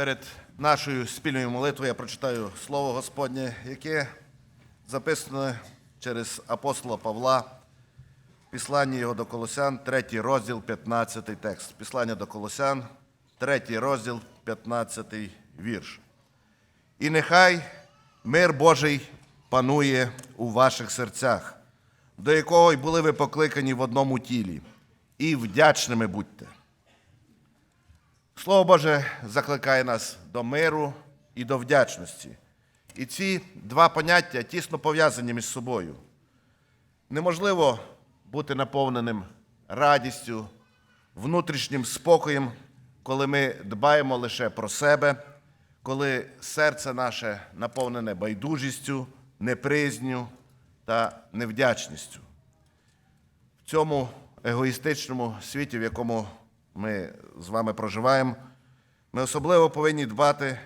Перед нашою спільною молитвою я прочитаю Слово Господнє, яке записане через апостола Павла, в післанні його до Колосян, 3 розділ, 15 текст. Післання до Колосян, 3 розділ, 15 вірш. І нехай мир Божий панує у ваших серцях, до якого й були ви покликані в одному тілі, і вдячними будьте. Слово Боже закликає нас до миру і до вдячності. І ці два поняття тісно пов'язані між собою. Неможливо бути наповненим радістю, внутрішнім спокоєм, коли ми дбаємо лише про себе, коли серце наше наповнене байдужістю, непризню та невдячністю. В цьому егоїстичному світі, в якому ми з вами проживаємо, ми особливо повинні дбати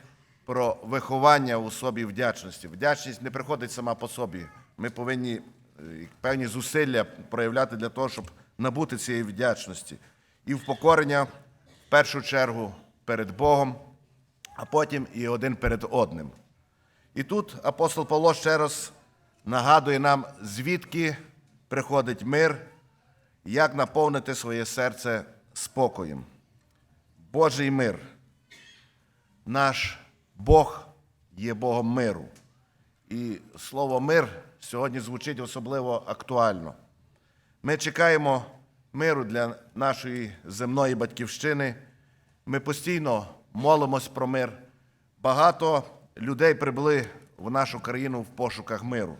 про виховання у собі вдячності. Вдячність не приходить сама по собі. Ми повинні е, певні зусилля проявляти для того, щоб набути цієї вдячності. І впокорення в першу чергу перед Богом, а потім і один перед одним. І тут апостол Павло ще раз нагадує нам, звідки приходить мир, як наповнити своє серце спокоєм. Божий мир. Наш Бог є Богом миру. І слово мир сьогодні звучить особливо актуально. Ми чекаємо миру для нашої земної батьківщини. Ми постійно молимось про мир. Багато людей прибули в нашу країну в пошуках миру.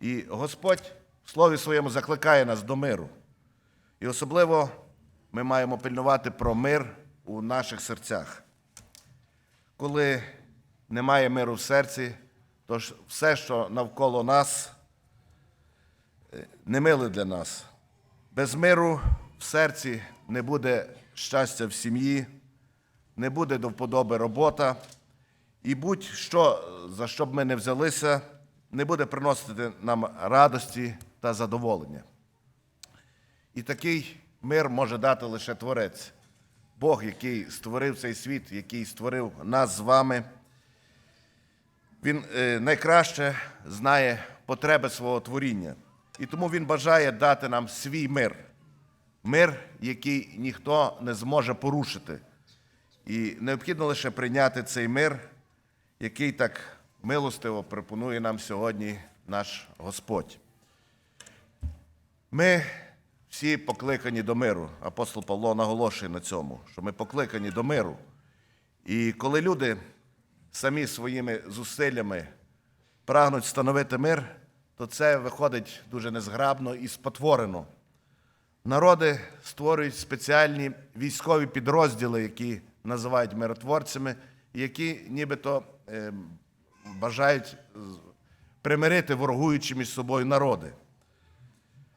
І Господь в слові своєму закликає нас до миру. І особливо ми маємо пильнувати про мир у наших серцях. Коли немає миру в серці, то все, що навколо нас, е, немиле для нас. Без миру в серці не буде щастя в сім'ї, не буде до вподоби робота, і будь-що, за що б ми не взялися, не буде приносити нам радості та задоволення. І такий мир може дати лише Творець, Бог, який створив цей світ, який створив нас з вами. Він е, найкраще знає потреби свого творіння. І тому він бажає дати нам свій мир. Мир, який ніхто не зможе порушити. І необхідно лише прийняти цей мир, який так милостиво пропонує нам сьогодні наш Господь. Ми всі покликані до миру. Апостол Павло наголошує на цьому, що ми покликані до миру. І коли люди самі своїми зусиллями прагнуть встановити мир, то це виходить дуже незграбно і спотворено. Народи створюють спеціальні військові підрозділи, які називають миротворцями, які нібито е, бажають примирити ворогуючі між собою народи.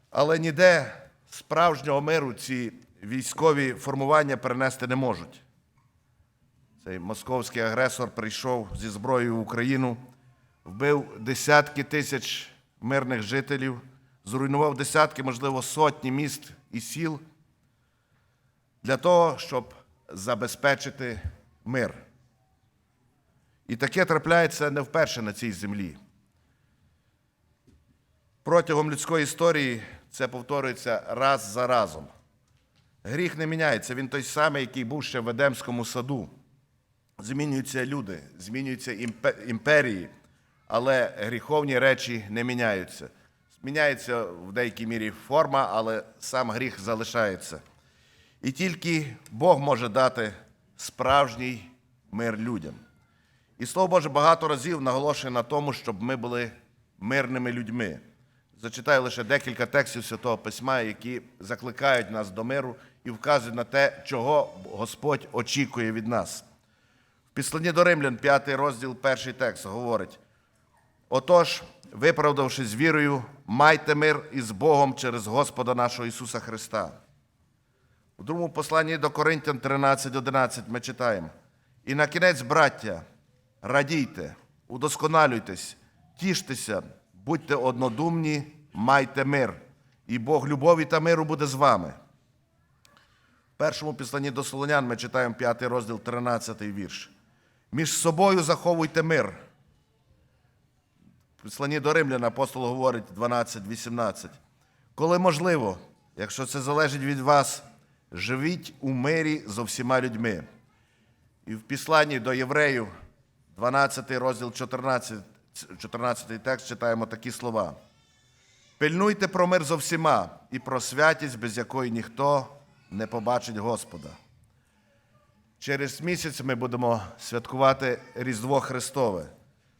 Але ніде справжнього миру ці військові формування перенести не можуть. Цей московський агресор прийшов зі зброєю в Україну, вбив десятки тисяч мирних жителів, зруйнував десятки, можливо, сотні міст і сіл для того, щоб забезпечити мир. І таке трапляється не вперше на цій землі. Протягом людської історії це повторюється раз за разом. Гріх не міняється, він той самий, який був ще в Едемському саду. Змінюються люди, змінюються імперії, але гріховні речі не міняються. Зміняється в деякій мірі форма, але сам гріх залишається. І тільки Бог може дати справжній мир людям. І Слово Боже багато разів наголошує на тому, щоб ми були мирними людьми. Зачитаю лише декілька текстів Святого Письма, які закликають нас до миру і вказують на те, чого Господь очікує від нас. В Післанні до Римлян, 5 розділ, перший текст говорить: Отож, виправдавшись вірою, майте мир із Богом через Господа нашого Ісуса Христа. У другому посланні до Коринтян 13.11 ми читаємо. І на кінець, браття, радійте, удосконалюйтесь, тіштеся, будьте однодумні, майте мир, і Бог любові та миру буде з вами. В першому післанні до Солонян ми читаємо 5 розділ, 13 вірш. Між собою заховуйте мир. В Посланні до Римлян апостол говорить 12-18. Коли можливо, якщо це залежить від вас, живіть у мирі зо всіма людьми. І в післанні до євреїв, 12 розділ 14, 14 текст читаємо такі слова. Пильнуйте про мир зо всіма і про святість, без якої ніхто не побачить Господа. Через місяць ми будемо святкувати Різдво Христове,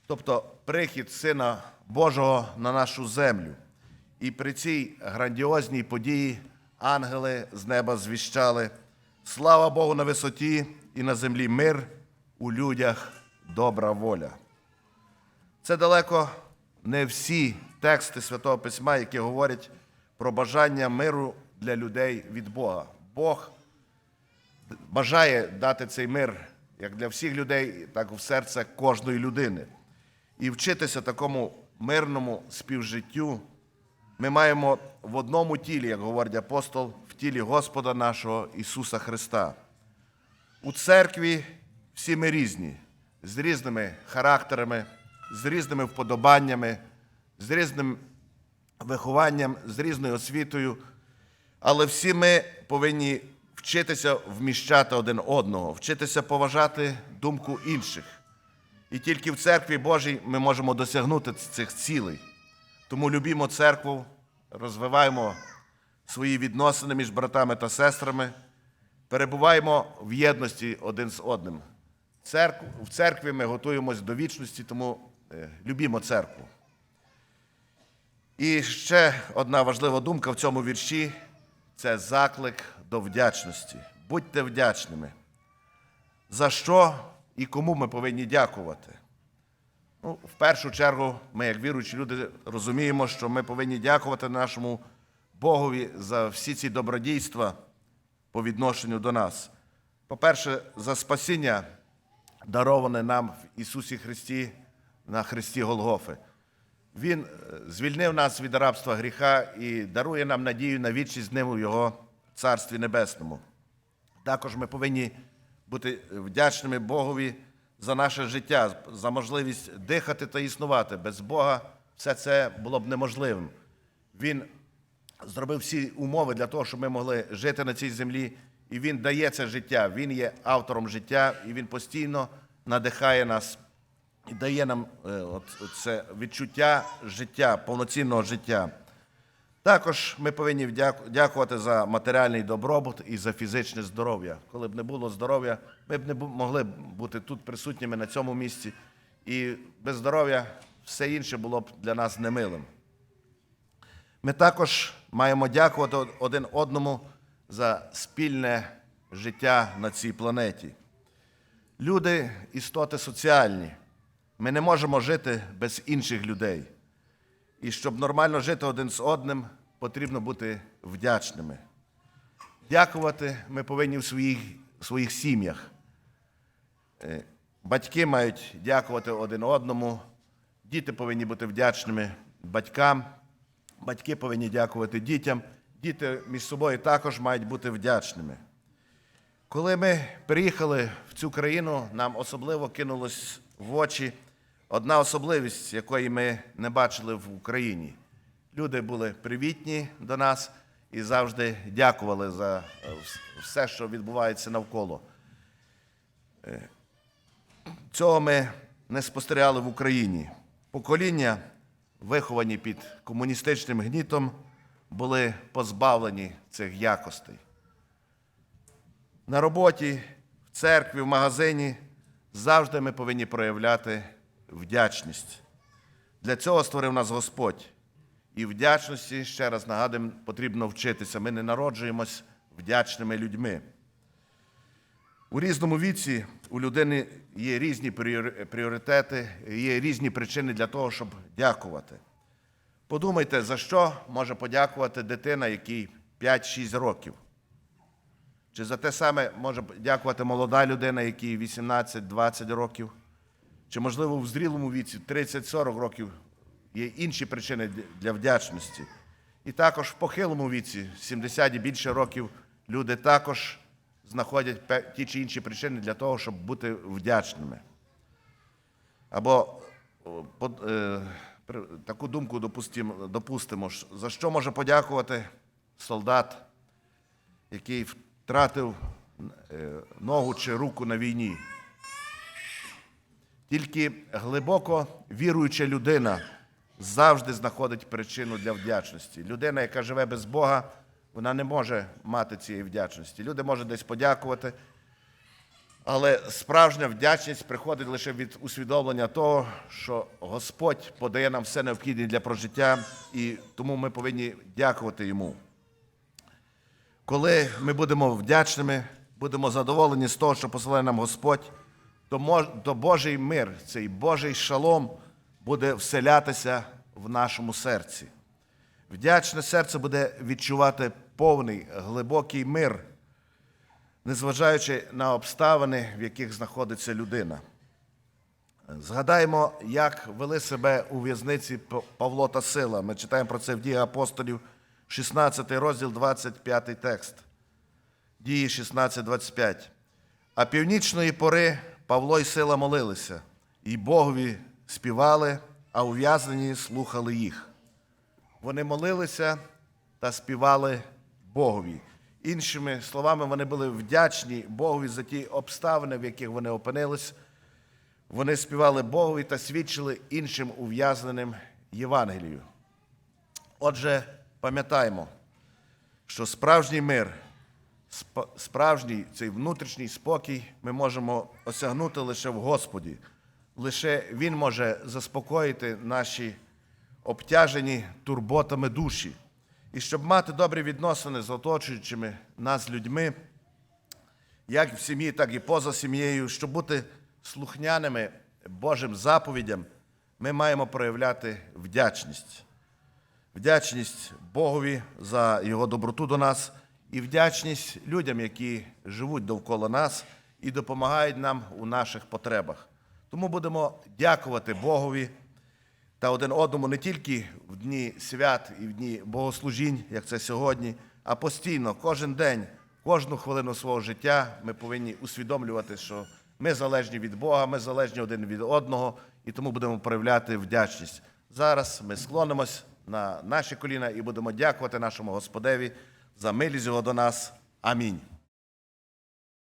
тобто прихід Сина Божого на нашу землю. І при цій грандіозній події ангели з неба звіщали слава Богу на висоті і на землі мир, у людях добра воля. Це далеко не всі тексти Святого Письма, які говорять про бажання миру для людей від Бога. Бог бажає дати цей мир як для всіх людей, так і в серце кожної людини. І вчитися такому мирному співжиттю ми маємо в одному тілі, як говорить апостол, в тілі Господа нашого Ісуса Христа. У церкві всі ми різні, з різними характерами, з різними вподобаннями, з різним вихованням, з різною освітою. Але всі ми повинні вчитися вміщати один одного, вчитися поважати думку інших. І тільки в церкві Божій ми можемо досягнути цих цілей. Тому любімо церкву, розвиваємо свої відносини між братами та сестрами, перебуваємо в єдності один з одним. В церкві ми готуємось до вічності, тому любімо церкву. І ще одна важлива думка в цьому вірші це заклик до вдячності. Будьте вдячними. За що і кому ми повинні дякувати? Ну, в першу чергу, ми, як віруючі люди, розуміємо, що ми повинні дякувати нашому Богові за всі ці добродійства по відношенню до нас. По-перше, за спасіння, дароване нам в Ісусі Христі на Христі Голгофи. Він е, звільнив нас від рабства гріха і дарує нам надію на вічність з ним у Його Царстві Небесному. Також ми повинні бути вдячними Богові за наше життя, за можливість дихати та існувати. Без Бога все це було б неможливим. Він зробив всі умови для того, щоб ми могли жити на цій землі, і Він дає це життя. Він є автором життя, і Він постійно надихає нас і дає нам е, це відчуття життя, повноцінного життя. Також ми повинні дякувати за матеріальний добробут і за фізичне здоров'я. Коли б не було здоров'я, ми б не могли бути тут присутніми на цьому місці. І без здоров'я все інше було б для нас немилим. Ми також маємо дякувати один одному за спільне життя на цій планеті. Люди істоти соціальні. Ми не можемо жити без інших людей. І щоб нормально жити один з одним, потрібно бути вдячними. Дякувати ми повинні в своїх, своїх сім'ях. Е, Батьки мають дякувати один одному, діти повинні бути вдячними батькам, батьки повинні дякувати дітям, діти між собою також мають бути вдячними. Коли ми приїхали в цю країну, нам особливо кинулось в очі одна особливість, якої ми не бачили в Україні. Люди були привітні до нас і завжди дякували за е, все, що відбувається навколо. Е, Цього ми не спостерігали в Україні. Покоління, виховані під комуністичним гнітом, були позбавлені цих якостей. На роботі, в церкві, в магазині завжди ми повинні проявляти вдячність. Для цього створив нас Господь. І вдячності, ще раз нагадуємо, потрібно вчитися. Ми не народжуємось вдячними людьми. У різному віці у людини є різні пріоритети, є різні причини для того, щоб дякувати. Подумайте, за що може подякувати дитина, якій 5-6 років. Чи за те саме може дякувати молода людина, якій 18-20 років? Чи, можливо, в зрілому віці 30-40 років є інші причини для- вдячності? І також в похилому віці, 70 і більше років, люди також знаходять ті чи інші причини для того, щоб бути вдячними. Або е, таку думку допустимо, допустимо, за що може подякувати солдат, який втратив е, ногу чи руку на війні. Тільки глибоко віруюча людина завжди знаходить причину для вдячності. Людина, яка живе без Бога, вона не може мати цієї вдячності. Люди можуть десь подякувати, але справжня вдячність приходить лише від усвідомлення того, що Господь подає нам все необхідне для прожиття, і тому ми повинні дякувати йому. Коли ми будемо вдячними, будемо задоволені з того, що посилає нам Господь, то, Божий мир, цей Божий шалом буде вселятися в нашому серці. Вдячне серце буде відчувати повний, глибокий мир, незважаючи на обставини, в яких знаходиться людина. Згадаємо, як вели себе у в'язниці Павло та Сила. Ми читаємо про це в дії апостолів, 16 розділ, 25 текст. Дії 16.25. А північної пори Павло і Сила молилися, і Богові співали, а ув'язнені слухали їх. Вони молилися та співали Богові. Іншими словами, вони були вдячні Богові за ті обставини, в яких вони опинились. Вони співали Богові та свідчили іншим ув'язненим Євангелію. Отже, пам'ятаємо, що справжній мир, справжній цей внутрішній спокій ми можемо осягнути лише в Господі. Лише Він може заспокоїти наші обтяжені турботами душі. І щоб мати добрі відносини з оточуючими нас людьми, як в сім'ї, так і поза сім'єю, щоб бути слухняними Божим заповідям, ми маємо проявляти вдячність. Вдячність Богові за Його доброту до нас і вдячність людям, які живуть довкола нас і допомагають нам у наших потребах. Тому будемо дякувати Богові та один одному не тільки в дні свят і в дні богослужінь, як це сьогодні, а постійно, кожен день, кожну хвилину свого життя ми повинні усвідомлювати, що ми залежні від Бога, ми залежні один від одного, і тому будемо проявляти вдячність. Зараз ми склонимось на наші коліна і будемо дякувати нашому Господеві за милість його до нас. Амінь.